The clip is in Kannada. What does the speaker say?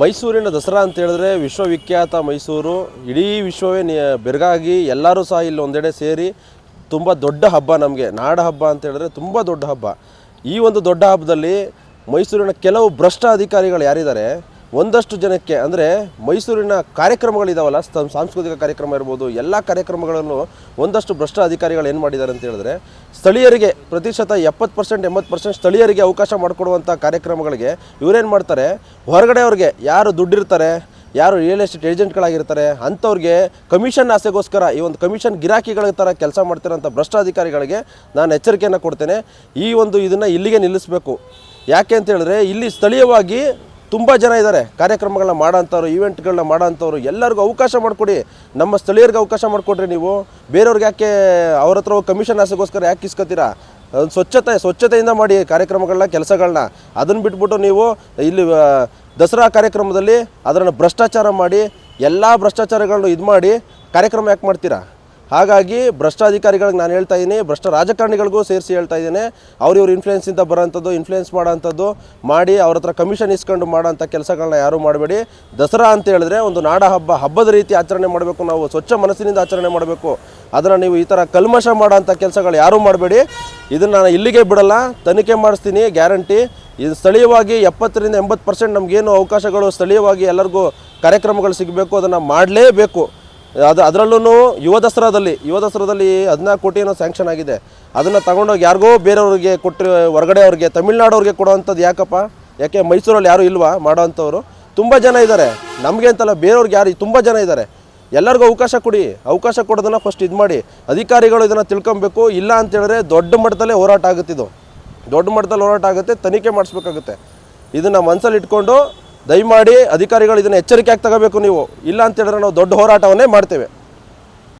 ಮೈಸೂರಿನ ದಸರಾ ಅಂತ ಹೇಳಿದ್ರೆ ವಿಶ್ವವಿಖ್ಯಾತ ಮೈಸೂರು. ಇಡೀ ವಿಶ್ವವೇ ಬೆರಗಾಗಿ ಎಲ್ಲರೂ ಸಹ ಇಲ್ಲಿ ಒಂದೆಡೆ ಸೇರಿ ತುಂಬ ದೊಡ್ಡ ಹಬ್ಬ ನಮಗೆ. ನಾಡ ಹಬ್ಬ ಅಂತ ಹೇಳಿದ್ರೆ ತುಂಬ ದೊಡ್ಡ ಹಬ್ಬ. ಈ ಒಂದು ದೊಡ್ಡ ಹಬ್ಬದಲ್ಲಿ ಮೈಸೂರಿನ ಕೆಲವು ಭ್ರಷ್ಟ ಅಧಿಕಾರಿಗಳು ಯಾರಿದ್ದಾರೆ? ಒಂದಷ್ಟು ಜನಕ್ಕೆ, ಅಂದರೆ ಮೈಸೂರಿನ ಕಾರ್ಯಕ್ರಮಗಳಿದಾವಲ್ಲ ಸಾಂಸ್ಕೃತಿಕ ಕಾರ್ಯಕ್ರಮ ಇರ್ಬೋದು, ಎಲ್ಲ ಕಾರ್ಯಕ್ರಮಗಳನ್ನು ಒಂದಷ್ಟು ಭ್ರಷ್ಟ ಅಧಿಕಾರಿಗಳು ಏನು ಮಾಡಿದ್ದಾರೆ ಅಂತ ಹೇಳಿದ್ರೆ, ಸ್ಥಳೀಯರಿಗೆ ಪ್ರತಿಶತ ಎಪ್ಪತ್ತು ಪರ್ಸೆಂಟ್, ಎಂಬತ್ತು ಪರ್ಸೆಂಟ್ ಸ್ಥಳೀಯರಿಗೆ ಅವಕಾಶ ಮಾಡಿಕೊಡುವಂಥ ಕಾರ್ಯಕ್ರಮಗಳಿಗೆ ಇವರೇನು ಮಾಡ್ತಾರೆ, ಹೊರಗಡೆ ಅವ್ರಿಗೆ ಯಾರು ದುಡ್ಡಿರ್ತಾರೆ, ಯಾರು ರಿಯಲ್ ಎಸ್ಟೇಟ್ ಏಜೆಂಟ್ಗಳಾಗಿರ್ತಾರೆ ಅಂಥವ್ರಿಗೆ ಕಮಿಷನ್ ಆಸೆಗೋಸ್ಕರ, ಈ ಒಂದು ಕಮಿಷನ್ ಗಿರಾಕಿಗಳ ಥರ ಕೆಲಸ ಮಾಡ್ತಿರೋಂಥ ಭ್ರಷ್ಟ ಅಧಿಕಾರಿಗಳಿಗೆ ನಾನು ಎಚ್ಚರಿಕೆಯನ್ನು ಕೊಡ್ತೇನೆ. ಈ ಒಂದು ಇದನ್ನು ಇಲ್ಲಿಗೆ ನಿಲ್ಲಿಸಬೇಕು. ಯಾಕೆ ಅಂತ ಹೇಳಿದ್ರೆ, ಇಲ್ಲಿ ಸ್ಥಳೀಯವಾಗಿ ತುಂಬ ಜನ ಇದ್ದಾರೆ. ಕಾರ್ಯಕ್ರಮಗಳನ್ನ ಮಾಡೋಂಥವ್ರು ಈವೆಂಟ್ಗಳನ್ನ ಮಾಡೋಂಥವ್ರು ಎಲ್ಲರಿಗೂ ಅವಕಾಶ ಮಾಡಿಕೊಡಿ. ನಮ್ಮ ಸ್ಥಳೀಯರಿಗೆ ಅವಕಾಶ ಮಾಡಿಕೊಡ್ರಿ ನೀವು. ಬೇರೆಯವ್ರಿಗೆ ಯಾಕೆ ಅವ್ರ ಹತ್ರ ಕಮಿಷನ್ ಆಸೆಗೋಸ್ಕರ ಯಾಕೆ ಇಸ್ಕೊತೀರಾ ಸ್ವಚ್ಛತೆ, ಸ್ವಚ್ಛತೆಯಿಂದ ಮಾಡಿ ಕಾರ್ಯಕ್ರಮಗಳನ್ನ, ಕೆಲಸಗಳನ್ನ. ಅದನ್ನು ಬಿಟ್ಬಿಟ್ಟು ನೀವು ಇಲ್ಲಿ ದಸರಾ ಕಾರ್ಯಕ್ರಮದಲ್ಲಿ ಅದನ್ನು ಭ್ರಷ್ಟಾಚಾರ ಮಾಡಿ, ಎಲ್ಲ ಭ್ರಷ್ಟಾಚಾರಗಳನ್ನು ಇದು ಮಾಡಿ ಕಾರ್ಯಕ್ರಮ ಯಾಕೆ ಮಾಡ್ತೀರಾ? ಹಾಗಾಗಿ ಭ್ರಷ್ಟಾಧಿಕಾರಿಗಳಿಗೆ ನಾನು ಹೇಳ್ತಾ ಇದ್ದೀನಿ ಭ್ರಷ್ಟ ರಾಜಕಾರಣಿಗಳಿಗೂ ಸೇರಿಸಿ ಹೇಳ್ತಾ ಇದ್ದೀನಿ ಅವ್ರಿವ್ರ ಇನ್ಫ್ಲೂಯೆನ್ಸಿಂದ ಬರೋಂಥದ್ದು ಇನ್ಫ್ಲೂಯೆನ್ಸ್ ಮಾಡೋಂಥದ್ದು ಮಾಡಿ ಅವ್ರ ಹತ್ರ ಕಮಿಷನ್ ಇಸ್ಕೊಂಡು ಮಾಡೋಂಥ ಕೆಲಸಗಳನ್ನ ಯಾರೂ ಮಾಡಬೇಡಿ. ದಸರಾ ಅಂತ ಹೇಳಿದ್ರೆ ಒಂದು ನಾಡ ಹಬ್ಬ, ಹಬ್ಬದ ರೀತಿ ಆಚರಣೆ ಮಾಡಬೇಕು ನಾವು, ಸ್ವಚ್ಛ ಮನಸ್ಸಿನಿಂದ ಆಚರಣೆ ಮಾಡಬೇಕು. ಅದನ್ನು ನೀವು ಈ ಥರ ಕಲ್ಮಶ ಮಾಡೋಂಥ ಕೆಲಸಗಳು ಯಾರೂ ಮಾಡಬೇಡಿ. ಇದನ್ನು ನಾನು ಇಲ್ಲಿಗೆ ಬಿಡಲ್ಲ, ತನಿಖೆ ಮಾಡಿಸ್ತೀನಿ, ಗ್ಯಾರಂಟಿ. ಇದು ಸ್ಥಳೀಯವಾಗಿ ಎಪ್ಪತ್ತರಿಂದ ಎಂಬತ್ತು ಪರ್ಸೆಂಟ್ ನಮಗೇನು ಅವಕಾಶಗಳು ಸ್ಥಳೀಯವಾಗಿ ಎಲ್ಲರಿಗೂ ಕಾರ್ಯಕ್ರಮಗಳು ಸಿಗಬೇಕು, ಅದನ್ನು ಮಾಡಲೇಬೇಕು. ಅದು ಅದರಲ್ಲೂ ಯುವ ದಸರಾದಲ್ಲಿ ಯುವ ದಸರಾದಲ್ಲಿ ಹದಿನಾಲ್ಕು ಕೋಟಿ ಏನೋ ಸ್ಯಾಂಕ್ಷನ್ ಆಗಿದೆ. ಅದನ್ನು ತಗೊಂಡೋಗಿ ಯಾರಿಗೋ ಬೇರೆಯವ್ರಿಗೆ ಕೊಟ್ಟರೆ ಹೊರಗಡೆ ಅವ್ರಿಗೆ, ತಮಿಳ್ನಾಡವ್ರಿಗೆ ಕೊಡೋವಂಥದ್ದು ಯಾಕಪ್ಪ? ಯಾಕೆ ಮೈಸೂರಲ್ಲಿ ಯಾರೂ ಇಲ್ವಾ ಮಾಡೋವಂಥವ್ರು? ತುಂಬ ಜನ ಇದ್ದಾರೆ. ನಮಗೆ ಅಂತಲ್ಲ ಬೇರೆಯವ್ರಿಗೆ ಯಾರು, ತುಂಬ ಜನ ಇದ್ದಾರೆ. ಎಲ್ಲರಿಗೂ ಅವಕಾಶ ಕೊಡಿ. ಅವಕಾಶ ಕೊಡೋದನ್ನು ಫಸ್ಟ್ ಇದು ಮಾಡಿ. ಅಧಿಕಾರಿಗಳು ಇದನ್ನು ತಿಳ್ಕೊಬೇಕು. ಇಲ್ಲ ಅಂತೇಳಿದ್ರೆ ದೊಡ್ಡ ಮಟ್ಟದಲ್ಲೇ ಹೋರಾಟ ಆಗುತ್ತಿದ್ದು ದೊಡ್ಡ ಮಟ್ಟದಲ್ಲಿ ಹೋರಾಟ ಆಗುತ್ತೆ, ತನಿಖೆ ಮಾಡಿಸ್ಬೇಕಾಗುತ್ತೆ. ಇದನ್ನು ಮನಸ್ಸಲ್ಲಿ ಇಟ್ಕೊಂಡು ದಯಮಾಡಿ ಅಧಿಕಾರಿಗಳು ಇದನ್ನು ಎಚ್ಚರಿಕೆಯಾಗಿ ತಗೋಬೇಕು ನೀವು. ಇಲ್ಲ ಅಂತೇಳಿದ್ರೆ ನಾವು ದೊಡ್ಡ ಹೋರಾಟವನ್ನೇ ಮಾಡ್ತೇವೆ.